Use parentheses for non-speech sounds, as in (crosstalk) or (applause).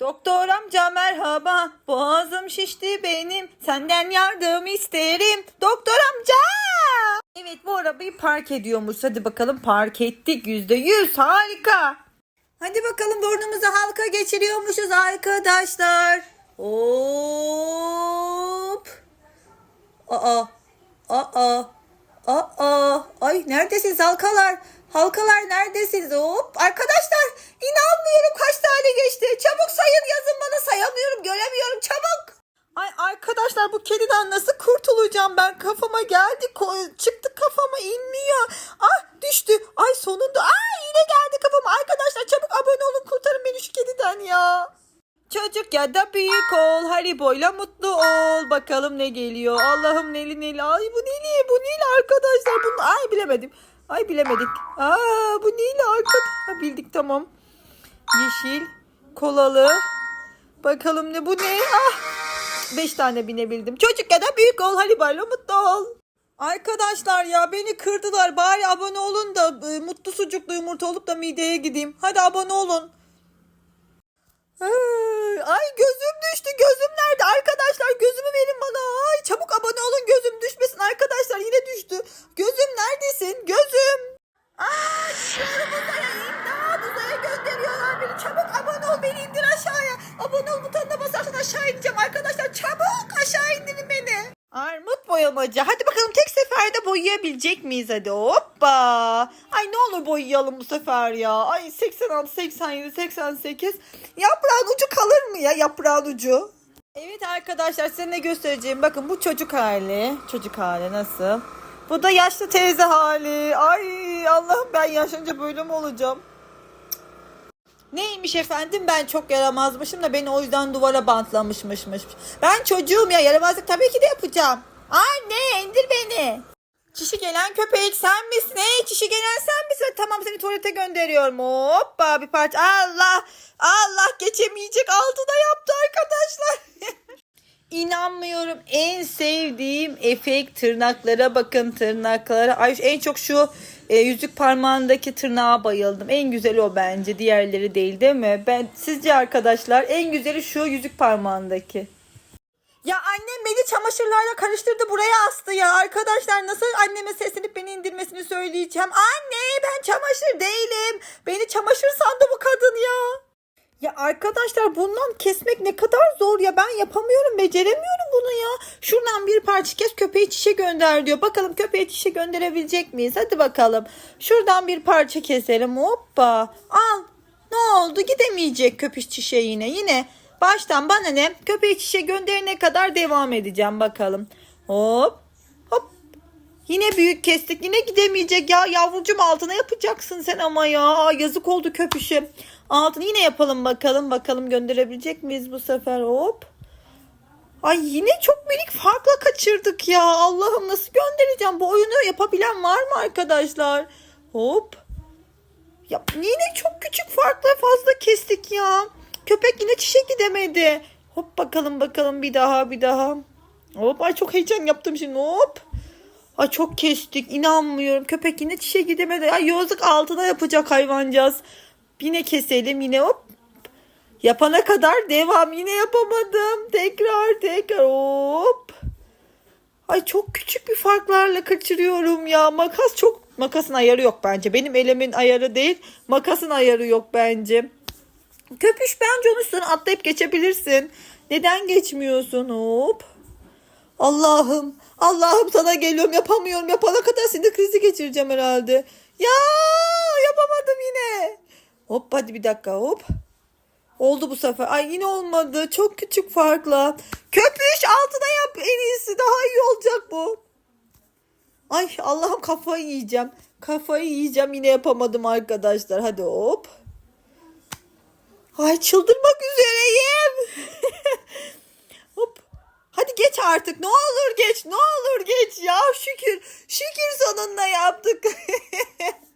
Doktor amca merhaba. Boğazım şişti benim. Senden yardım isterim. Doktor amca. Evet bu arabayı park ediyormuş. Hadi bakalım park ettik. Yüzde yüz harika. Hadi bakalım burnumuzu halka geçiriyormuşuz arkadaşlar. Hop. Aa. Aa. Aa. Ay neredesiniz halkalar? Halkalar neredesiniz? Hop. Arkadaşlar inanmıyorum kaç tane geçti. Çabuk sayın yazın bana sayamıyorum göremiyorum çabuk. Ay arkadaşlar bu kediden nasıl kurtulacağım ben? Kafama geldi çıktı kafama inmiyor. Ah düştü. Ay sonunda. Ay yine geldi kafama. Arkadaşlar çabuk abone olun kurtarın beni şu kediden ya. Çocuk ya da büyük ol. Haribo'yla mutlu ol. Bakalım ne geliyor. Allah'ım neli neli. Ay bu neli bu neli arkadaşlar. Bunu ay bilemedim. Ay bilemedik. Aa bu neli arkadaşlar. Bildik tamam. Yeşil. Kolalı. Bakalım ne bu ne? Ah. Beş tane binebildim. Çocuk ya da büyük ol. Haribo'yla mutlu ol. Arkadaşlar ya beni kırdılar. Bari abone olun da e, mutlu sucuklu yumurta olup da mideye gideyim. Hadi abone olun. Ay, gözüm düştü. Gözüm nerede? Arkadaşlar gözümü verin bana. Ay çabuk abone olun gözüm düşmesin. Arkadaşlar yine düştü. Gözüm neredesin? Gözüm. Aa çıkıyorum uzaya. İmdat uzaya gönderiyorlar beni. Çabuk abone ol beni indir. Abone ol butonuna basarsan aşağı ineceğim arkadaşlar. Çabuk aşağı indirin beni. Armut boyamacı. Hadi bakalım tek seferde boyayabilecek miyiz hadi hoppa. Ay ne olur boyayalım bu sefer ya. Ay 86, 87, 88. Yaprağın ucu kalır mı ya yaprağın ucu? Evet arkadaşlar size ne göstereceğim. Bakın bu çocuk hali. Çocuk hali nasıl? Bu da yaşlı teyze hali. Ay Allah'ım ben yaşlanınca böyle mi olacağım? Neymiş efendim ben çok yaramazmışım da beni o yüzden duvara bantlamışmışmış. Ben çocuğum ya yaramazlık tabii ki de yapacağım. Anne indir beni. Çişi gelen köpek sen misin? Hey çişi gelen sen misin? Tamam seni tuvalete gönderiyorum. Hoppa bir parça. Allah Allah geçemeyecek altına yaptı arkadaşlar. (laughs) İnanmıyorum. En sevdiğim efekt tırnaklara bakın tırnaklara. Ay en çok şu e, yüzük parmağındaki tırnağa bayıldım. En güzeli o bence. Diğerleri değil değil mi? Ben sizce arkadaşlar en güzeli şu yüzük parmağındaki. Ya annem beni çamaşırlarla karıştırdı buraya astı ya. Arkadaşlar nasıl anneme seslenip beni indirmesini söyleyeceğim. Anne ben çamaşır değilim. Beni çamaşır sandı bu kadın ya. Ya arkadaşlar bundan kesmek ne kadar zor ya ben yapamıyorum beceremiyorum bunu ya. Şuradan bir parça kes köpeği çişe gönder diyor. Bakalım köpeği çişe gönderebilecek miyiz? Hadi bakalım. Şuradan bir parça keselim hoppa. Al ne oldu gidemeyecek köpüş çişe yine yine. Baştan bana ne köpeği çişe gönderene kadar devam edeceğim bakalım. Hop hop Yine büyük kestik. Yine gidemeyecek ya. Yavrucum altına yapacaksın sen ama ya. Yazık oldu köpüşe. Altını yine yapalım bakalım. Bakalım gönderebilecek miyiz bu sefer? Hop. Ay yine çok minik farkla kaçırdık ya. Allah'ım nasıl göndereceğim? Bu oyunu yapabilen var mı arkadaşlar? Hop. Ya yine çok küçük farkla fazla kestik ya. Köpek yine çişe gidemedi. Hop bakalım bakalım bir daha bir daha. Hop ay çok heyecan yaptım şimdi hop. Ay çok kestik inanmıyorum. Köpek yine çişe gidemedi. Ay yazık altına yapacak hayvancağız. Yine keselim yine hop. Yapana kadar devam. Yine yapamadım. Tekrar tekrar hop. Ay çok küçük bir farklarla kaçırıyorum ya. Makas çok makasın ayarı yok bence. Benim elimin ayarı değil. Makasın ayarı yok bence. Köpüş bence onun üstüne atlayıp geçebilirsin. Neden geçmiyorsun? Hop. Allah'ım. Allah'ım sana geliyorum yapamıyorum. Yapana kadar sinir krizi geçireceğim herhalde. Ya yapamadım yine. Hop hadi bir dakika hop. Oldu bu sefer. Ay yine olmadı. Çok küçük farkla. Köpüş altına yap en iyisi. Daha iyi olacak bu. Ay Allah'ım kafayı yiyeceğim. Kafayı yiyeceğim yine yapamadım arkadaşlar. Hadi hop. Ay çıldırmak üzereyim. (laughs) hop. Hadi geç artık. Ne olur geç. Ne olur geç. Ya şükür. Şükür sonunda yaptık. (laughs)